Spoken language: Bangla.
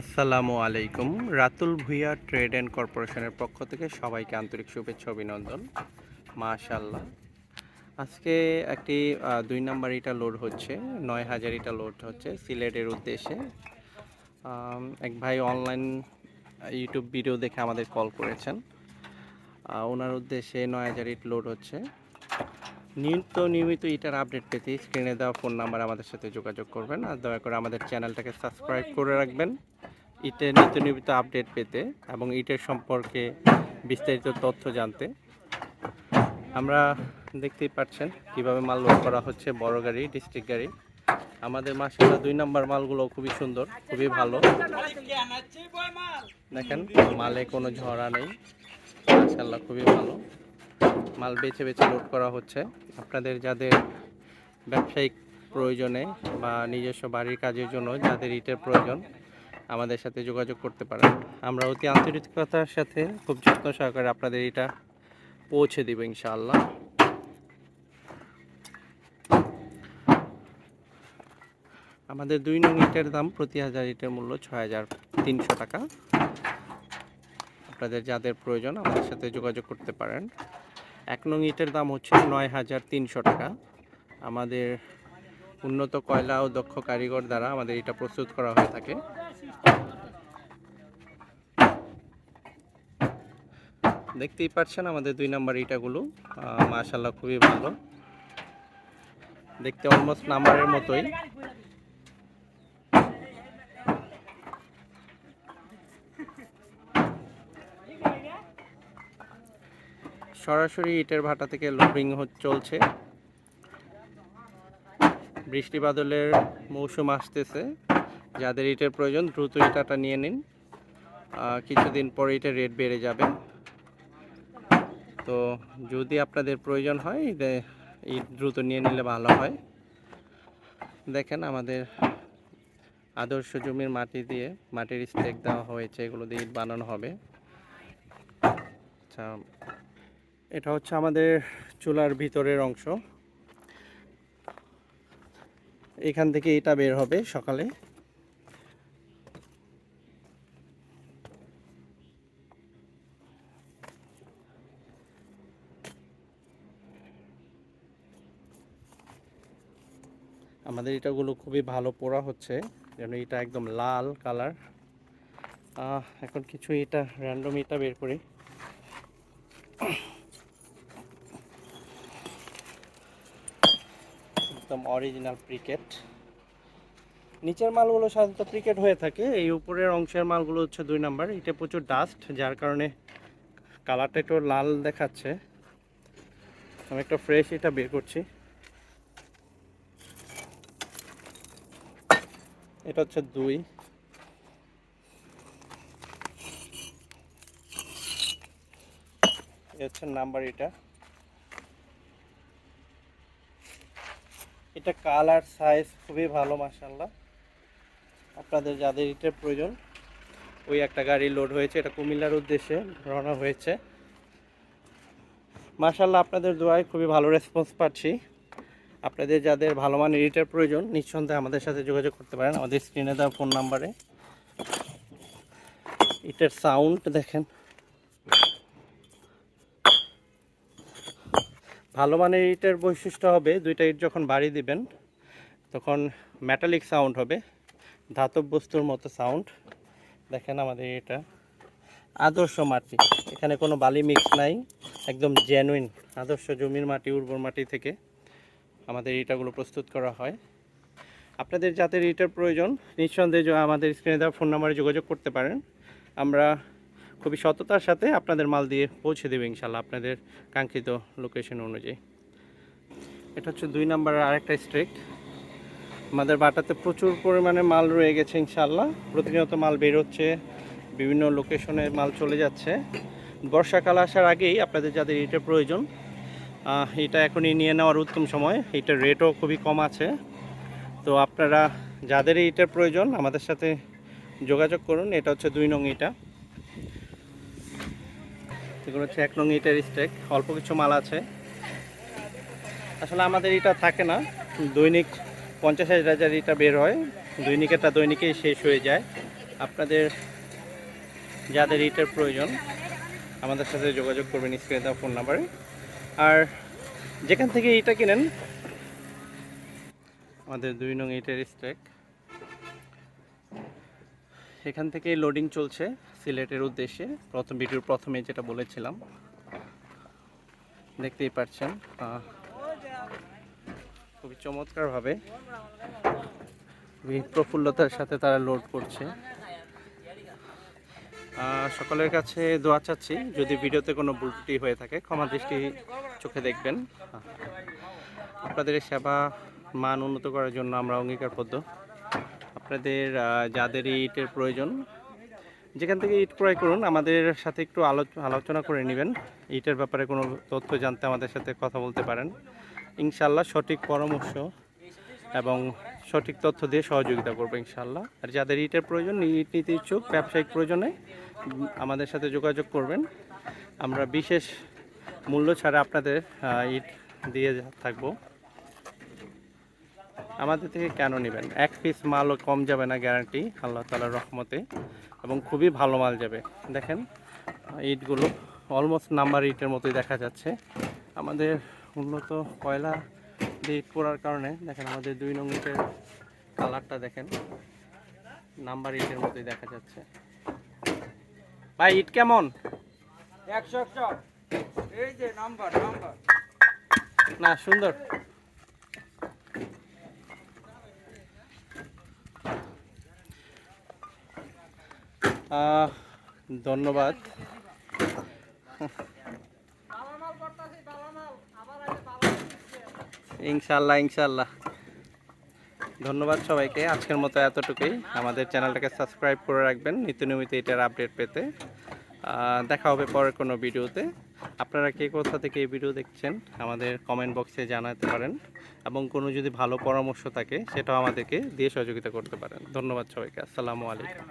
আসসালামু আলাইকুম। রাতুল ভুইয়া ট্রেড অ্যান্ড কর্পোরেশনের পক্ষ থেকে সবাইকে আন্তরিক শুভেচ্ছা, অভিনন্দন। মাশাল্লাহ আজকে একটি দুই নাম্বার ইটা লোড হচ্ছে, নয় হাজার ইটা লোড হচ্ছে সিলেটের উদ্দেশ্যে। এক ভাই অনলাইন ইউটিউব ভিডিও দেখে আমাদের কল করেছেন। ওনার উদ্দেশ্যে নয় হাজার ইট লোড হচ্ছে। নিত্য নিয়মিত এটার আপডেট পেতে স্ক্রিনে দেওয়া ফোন নাম্বার আমাদের সাথে যোগাযোগ করবেন আর দয়া করে আমাদের চ্যানেলটাকে সাবস্ক্রাইব করে রাখবেন। ইটের নিত্য নিয়মিত আপডেট পেতে এবং ইটের সম্পর্কে বিস্তারিত তথ্য জানতে। আমরা দেখতেই পাচ্ছেন কীভাবে মাল লোড করা হচ্ছে, বড় গাড়ি ডিস্ট্রিক্ট গাড়ি। আমাদের মাসাল্লাহ দুই নম্বর মালগুলো খুবই সুন্দর, খুবই ভালো। দেখেন, মালে কোনো ঝরা নেই। মাসাল্লাহ খুবই ভালো। মাল বেছে বেছে লোড করা হচ্ছে। আপনাদের যাদের ব্যবসায়িক প্রয়োজনে বা নিজস্ব বাড়ির কাজের জন্য যাদের ইটের প্রয়োজন, আমাদের সাথে যোগাযোগ করতে পারেন। আমরা অতি আন্তরিকতার সাথে খুব যত্ন সহকারে আপনাদের এটা পৌঁছে দিব ইনশাআল্লাহ। আমাদের দুই নং ইটের দাম প্রতি হাজার ইটের মূল্য ছয় হাজার তিনশো টাকা। আপনাদের যাদের প্রয়োজন, আমাদের সাথে যোগাযোগ করতে পারেন। এক নং ইটের দাম হচ্ছে নয় হাজার তিনশো টাকা। আমাদের উন্নত কয়লা ও দক্ষ কারিগর দ্বারা আমাদের এটা প্রস্তুত করা হয়ে থাকে। দেখতেই পাচ্ছেন আমাদের দুই নাম্বার ইটাগুলো। মাশাল্লাহ খুবই ভালো। দেখতে অলমোস্ট নাম্বারের মতোই। সরাসরি ইটের ভাটা থেকে লোডিং চলছে। বৃষ্টি বাদলের মৌসুম আসতেছে। যাদের ইটের প্রয়োজন, দ্রুত ইটাটা নিয়ে নিন। কিছুদিন পরে ইটের রেট বেড়ে যাবে। তো যদি আপনাদের প্রয়োজন হয়, ইট দ্রুত নিয়ে নিলে ভালো হয়। দেখেন আমাদের আদর্শ জমির মাটি দিয়ে মাটির স্টেক দেওয়া হয়েছে। এগুলো দিয়ে ইট বানানো হবে। আচ্ছা এটা হচ্ছে আমাদের চুলার ভিতরের অংশ। এখান থেকে এটা বের হবে সকালে। আমাদের এটাগুলো খুবই ভালো পোড়া হচ্ছে, যেন এটা একদম লাল কালার। এখন কিছু এটা র্যান্ডম এটা বের করি। একদম অরিজিনাল প্রিকেট নিচের মালগুলো সাধারণত প্রিকেট হয়ে থাকে, এই উপরের অংশের মালগুলো হচ্ছে দুই নাম্বার এটা প্রচুর ডাস্ট যার কারণে কালারটা একটু লাল দেখাচ্ছে। আমি একটা ফ্রেশ এটা বের করছি। এটা হচ্ছে দুই। হচ্ছে নাম্বার এটা। এটা কালার সাইজ খুবই ভালো মাসাল্লাহ আপনাদের যাদের ইটের প্রয়োজন, ওই একটা গাড়ি লোড হয়েছে। এটা কুমিল্লার উদ্দেশ্যে রওনা হয়েছে। মাসাল্লাহ আপনাদের দোয়ায় খুবই ভালো রেসপন্স পাচ্ছি। আপনাদের যাদের ভালো মানের ইটের প্রয়োজন, নিঃসন্দেহে আমাদের সাথে যোগাযোগ করতে পারেন। আমাদের স্ক্রিনে দেওয়া ফোন নাম্বারে ইটের সাউন্ড দেখেন। ভালো মানের ইটের বৈশিষ্ট্য হবে, দুইটা ইট যখন বাড়ি দিবেন, তখন মেটালিক সাউন্ড হবে, ধাতব বস্তুর মতো সাউন্ড দেখেন আমাদের এটা। আদর্শ মাটি, এখানে কোনো বালি মিক্স নাই, একদম জেনুইন আদর্শ জমির মাটি, উর্বর মাটি থেকে আমাদের ইটাগুলো প্রস্তুত করা হয়। আপনাদের যাদের ইটার প্রয়োজন, নিঃসন্দেহে আমাদের স্ক্রিনে দেওয়া ফোন নাম্বারে যোগাযোগ করতে পারেন। আমরা খুবই সততার সাথে আপনাদের মাল দিয়ে পৌঁছে দেবো ইনশাল্লাহ আপনাদের কাঙ্ক্ষিত লোকেশন অনুযায়ী। এটা হচ্ছে দুই নাম্বারের আরেকটা স্ট্রিক্ট আমাদের বাটাতে প্রচুর পরিমাণে মাল রয়ে গেছে ইনশাল্লাহ প্রতিনিয়ত মাল বেরোচ্ছে বিভিন্ন লোকেশনে মাল চলে যাচ্ছে। বর্ষাকাল আসার আগেই আপনাদের যাদের এটার প্রয়োজন এটা এখনই নিয়ে নেওয়ার উত্তম সময়। এটার রেটও খুবই কম আছে। তো আপনারা যাদের এইটার প্রয়োজন, আমাদের সাথে যোগাযোগ করুন। এটা হচ্ছে দুই নং ইটা এগুলো হচ্ছে এক নং ইটের স্টেক। অল্প কিছু মাল আছে। আসলে আমাদের এটা থাকে না। দৈনিক পঞ্চাশ হাজার ইটা বের হয়। দৈনিকেরটা দৈনিকেই শেষ হয়ে যায়। আপনাদের যাদের ইটের প্রয়োজন, আমাদের সাথে যোগাযোগ করবেন স্ক্রিনে দেওয়া ফোন নাম্বারে। আর যেখান থেকে ইটা কিনেন, আমাদের দুই নং ইটের স্ট্যাক এখান থেকে লোডিং চলছে সিলেটের উদ্দেশ্যে। প্রথম ভিডিওর প্রথমে যেটা বলেছিলাম। দেখতেই পাচ্ছেন খুবই চমৎকারভাবে খুবই প্রফুল্লতার সাথে তারা লোড করছে। সকলের কাছে দোয়া চাচ্ছি, যদি ভিডিওতে কোনো ভুলটি হয়ে থাকে, ক্ষমা দৃষ্টি চোখে দেখবেন। আপনাদের সেবা মান উন্নত করার জন্য আমরা অঙ্গীকারবদ্ধ। আপনাদের যাদের ইটের প্রয়োজন, যেখান থেকে ইট ক্রয় করুন, আমাদের সাথে একটু আলো- আলোচনা করে নেবেন। ইটের ব্যাপারে কোনো তথ্য জানতে আমাদের সাথে কথা বলতে পারেন। ইনশাল্লাহ সঠিক পরামর্শ এবং সঠিক তথ্য দিয়ে সহযোগিতা করব ইনশাল্লাহ আর যাদের ইটের প্রয়োজন, ইট নিতে ইচ্ছুক, ব্যবসায়িক প্রয়োজনে আমাদের সাথে যোগাযোগ করবেন। আমরা বিশেষ মূল্য ছাড়া আপনাদের ইট দিয়ে থাকব। আমাদের থেকে কেন নেবেন? এক পিস মালও কম যাবে না গ্যারান্টি আল্লাহ তালার রহমতে। এবং খুবই ভালো মাল যাবে। দেখেন ইটগুলো অলমোস্ট নাম্বার ইটের মতোই দেখা যাচ্ছে। আমাদের উন্নত কয়লা দিয়ে ইট পোড়ার কারণে দেখেন আমাদের দুই নং ইটের কালারটা দেখেন নাম্বার ইটের মতোই দেখা যাচ্ছে। ভাই ইট কেমন? একশো একশো। এই যে নাম্বার নাম্বার না সুন্দর। ধন্যবাদ। ইনশাল্লাহ ইনশাল্লাহ ধন্যবাদ সবাইকে আজকের মতো এতটুকুই। আমাদের চ্যানেলটাকে সাবস্ক্রাইব করে রাখবেন, নিত্য নিয়মিত এটার আপডেট পেতে। দেখা হবে পরের কোনো ভিডিওতে। আপনারা কে কোথা থেকে এই ভিডিও দেখছেন, আমাদের কমেন্ট বক্সে জানাতে পারেন। এবং কোনো যদি ভালো পরামর্শ থাকে, সেটাও আমাদেরকে দিয়ে সহযোগিতা করতে পারেন। ধন্যবাদ সবাইকে। আসসালামু আলাইকুম।